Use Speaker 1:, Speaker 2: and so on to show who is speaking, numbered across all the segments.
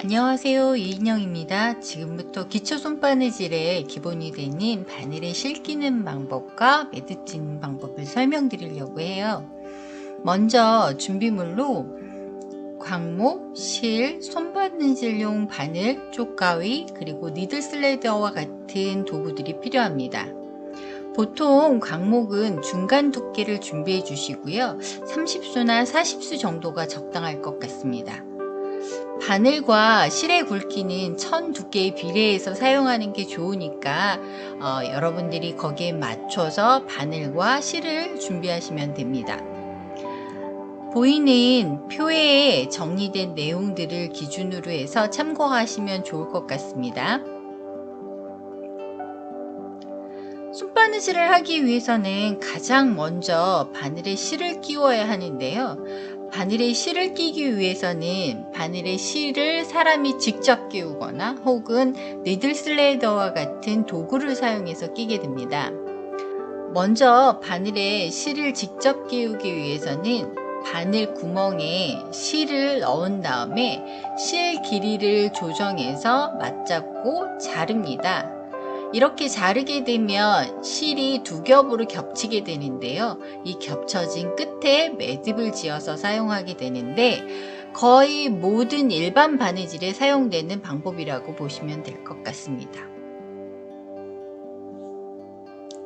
Speaker 1: 안녕하세요 이인영입니다. 지금부터 기초 손바느질의 기본이 되는 바늘에 실 끼는 방법과 매듭 찌는 방법을 설명드리려고 해요. 먼저 준비물로 광목, 실, 손바느질용 바늘, 쪽가위, 그리고 니들 슬레이더와 같은 도구들이 필요합니다. 보통 광목은 중간 두께를 준비해 주시고요. 30수나 40수 정도가 적당할 것 같습니다. 바늘과 실의 굵기는 천 두께에 비례해서 사용하는 게 좋으니까 어, 여러분들이 거기에 맞춰서 바늘과 실을 준비하시면 됩니다. 보이는 표에 정리된 내용들을 기준으로 해서 참고하시면 좋을 것 같습니다. 손바느질을 하기 위해서는 가장 먼저 바늘에 실을 끼워야 하는데요. 바늘에 실을 끼기 위해서는 바늘에 실을 사람이 직접 끼우거나 혹은 니들 슬레이더와 같은 도구를 사용해서 끼게 됩니다. 먼저 바늘에 실을 직접 끼우기 위해서는 바늘 구멍에 실을 넣은 다음에 실 길이를 조정해서 맞잡고 자릅니다. 이렇게 자르게 되면 실이 두 겹으로 겹치게 되는데요. 이 겹쳐진 끝에 매듭을 지어서 사용하게 되는데 거의 모든 일반 바느질에 사용되는 방법이라고 보시면 될 것 같습니다.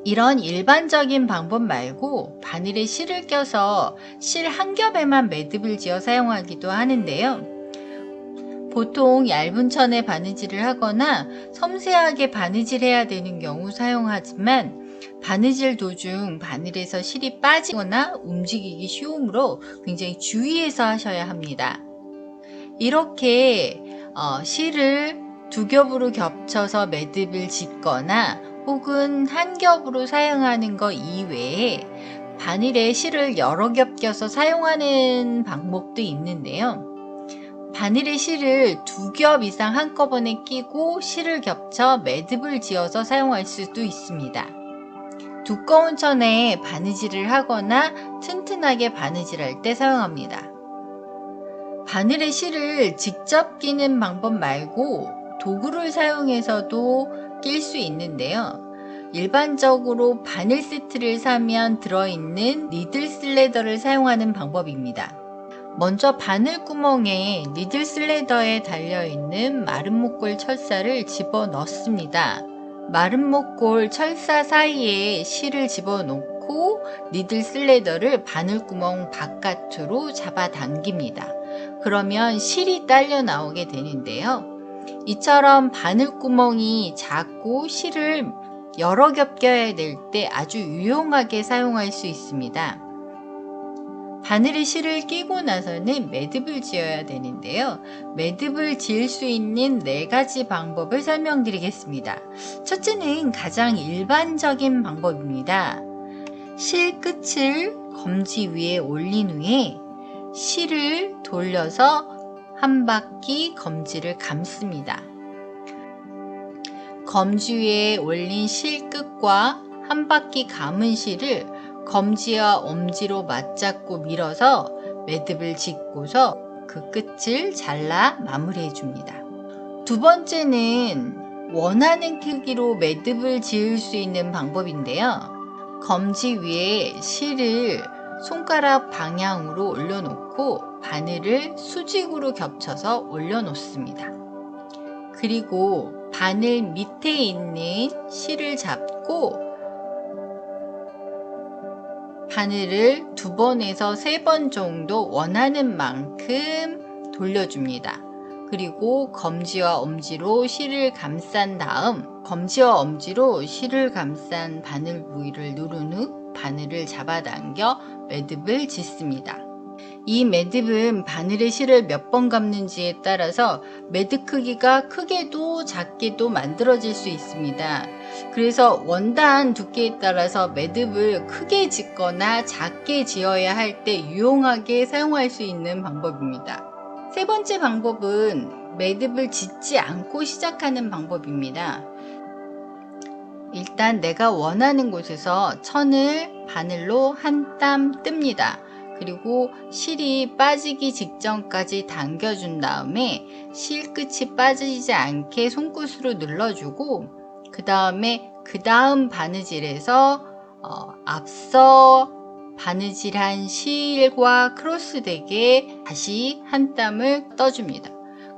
Speaker 1: 이런 일반적인 방법 말고 바늘에 실을 껴서 실 한 겹에만 매듭을 지어 사용하기도 하는데요. 보통 얇은 천에 바느질을 하거나 섬세하게 바느질해야 되는 경우 사용하지만 바느질 도중 바늘에서 실이 빠지거나 움직이기 쉬우므로 굉장히 주의해서 하셔야 합니다. 이렇게 어, 실을 두 겹으로 겹쳐서 매듭을 짓거나 혹은 한 겹으로 사용하는 것 이외에 바늘에 실을 여러 겹 껴서 사용하는 방법도 있는데요. 바늘에 실을 두 겹 이상 한꺼번에 끼고 실을 겹쳐 매듭을 지어서 사용할 수도 있습니다. 두꺼운 천에 바느질을 하거나 튼튼하게 바느질할 때 사용합니다. 바늘에 실을 직접 끼는 방법 말고 도구를 사용해서도 낄 수 있는데요. 일반적으로 바늘 세트를 사면 들어있는 니들 슬레더를 사용하는 방법입니다. 먼저 바늘 구멍에 니들 슬레더에 달려있는 마른 목골 철사를 집어 넣습니다. 마른 목골 철사 사이에 실을 집어 넣고 니들 슬레더를 바늘 구멍 바깥으로 잡아 당깁니다. 그러면 실이 딸려 나오게 되는데요. 이처럼 바늘 구멍이 작고 실을 여러 겹 껴야 될 때 아주 유용하게 사용할 수 있습니다. 바늘에 실을 끼고 나서는 매듭을 지어야 되는데요. 매듭을 지을 수 있는 네 가지 방법을 설명드리겠습니다. 첫째는 가장 일반적인 방법입니다. 실 끝을 검지 위에 올린 후에 실을 돌려서 한 바퀴 검지를 감습니다. 검지 위에 올린 실 끝과 한 바퀴 감은 실을 검지와 엄지로 맞잡고 밀어서 매듭을 짓고서 그 끝을 잘라 마무리해 줍니다. 두 번째는 원하는 크기로 매듭을 지을 수 있는 방법인데요. 검지 위에 실을 손가락 방향으로 올려놓고 바늘을 수직으로 겹쳐서 올려놓습니다. 그리고 바늘 밑에 있는 실을 잡고 바늘을 두 번에서 세 번 정도 원하는 만큼 돌려줍니다. 그리고 검지와 엄지로 실을 감싼 다음 검지와 엄지로 실을 감싼 바늘 부위를 누른 후 바늘을 잡아당겨 매듭을 짓습니다. 이 매듭은 바늘의 실을 몇 번 감는지에 따라서 매듭 크기가 크게도 작게도 만들어질 수 있습니다. 그래서 원단 두께에 따라서 매듭을 크게 짓거나 작게 지어야 할 때 유용하게 사용할 수 있는 방법입니다. 세 번째 방법은 매듭을 짓지 않고 시작하는 방법입니다. 일단 내가 원하는 곳에서 천을 바늘로 한 땀 뜹니다. 그리고 실이 빠지기 직전까지 당겨준 다음에 실 끝이 빠지지 않게 손끝으로 눌러주고 그 다음에 그 다음 바느질에서 어, 앞서 바느질한 실과 크로스되게 다시 한 땀을 떠줍니다.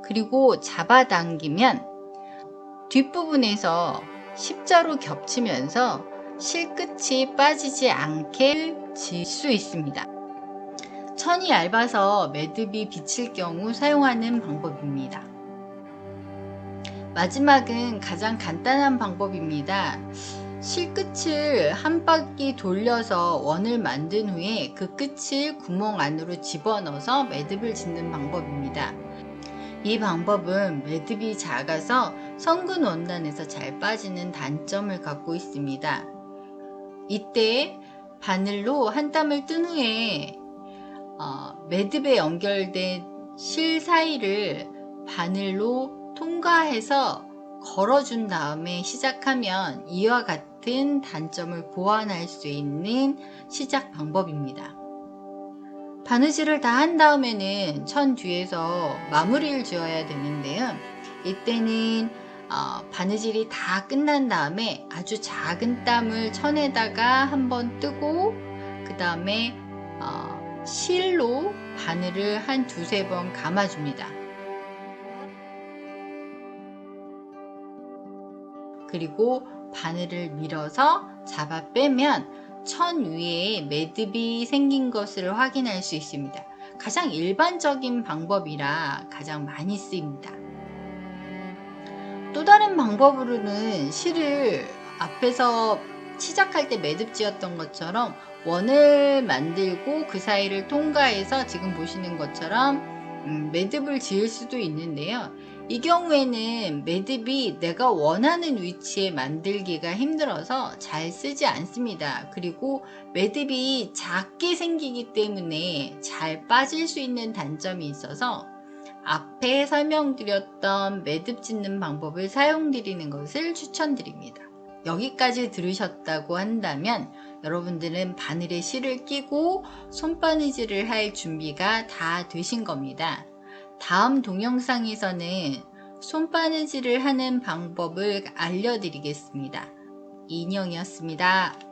Speaker 1: 그리고 잡아당기면 뒷부분에서 십자로 겹치면서 실끝이 빠지지 않게 질 수 있습니다. 천이 얇아서 매듭이 비칠 경우 사용하는 방법입니다. 마지막은 가장 간단한 방법입니다. 실끝을 한 바퀴 돌려서 원을 만든 후에 그 끝을 구멍 안으로 집어넣어서 매듭을 짓는 방법입니다. 이 방법은 매듭이 작아서 성근 원단에서 잘 빠지는 단점을 갖고 있습니다. 이때 바늘로 한 땀을 뜬 후에 어, 매듭에 연결된 실 사이를 바늘로 통과해서 걸어준 다음에 시작하면 이와 같은 단점을 보완할 수 있는 시작 방법입니다. 바느질을 다 한 다음에는 천 뒤에서 마무리를 지어야 되는데요. 이때는 어, 바느질이 다 끝난 다음에 아주 작은 땀을 천에다가 한번 뜨고 그 다음에 어, 실로 바늘을 한 두세 번 감아줍니다. 그리고 바늘을 밀어서 잡아 빼면 천 위에 매듭이 생긴 것을 확인할 수 있습니다. 가장 일반적인 방법이라 가장 많이 쓰입니다. 또 다른 방법으로는 실을 앞에서 시작할 때 매듭 지었던 것처럼 원을 만들고 그 사이를 통과해서 지금 보시는 것처럼 음, 매듭을 지을 수도 있는데요. 이 경우에는 매듭이 내가 원하는 위치에 만들기가 힘들어서 잘 쓰지 않습니다. 그리고 매듭이 작게 생기기 때문에 잘 빠질 수 있는 단점이 있어서 앞에 설명드렸던 매듭 짓는 방법을 사용드리는 것을 추천드립니다. 여기까지 들으셨다고 한다면 여러분들은 바늘에 실을 끼고 손바느질을 할 준비가 다 되신 겁니다. 다음 동영상에서는 손바느질을 하는 방법을 알려드리겠습니다. 인형이었습니다.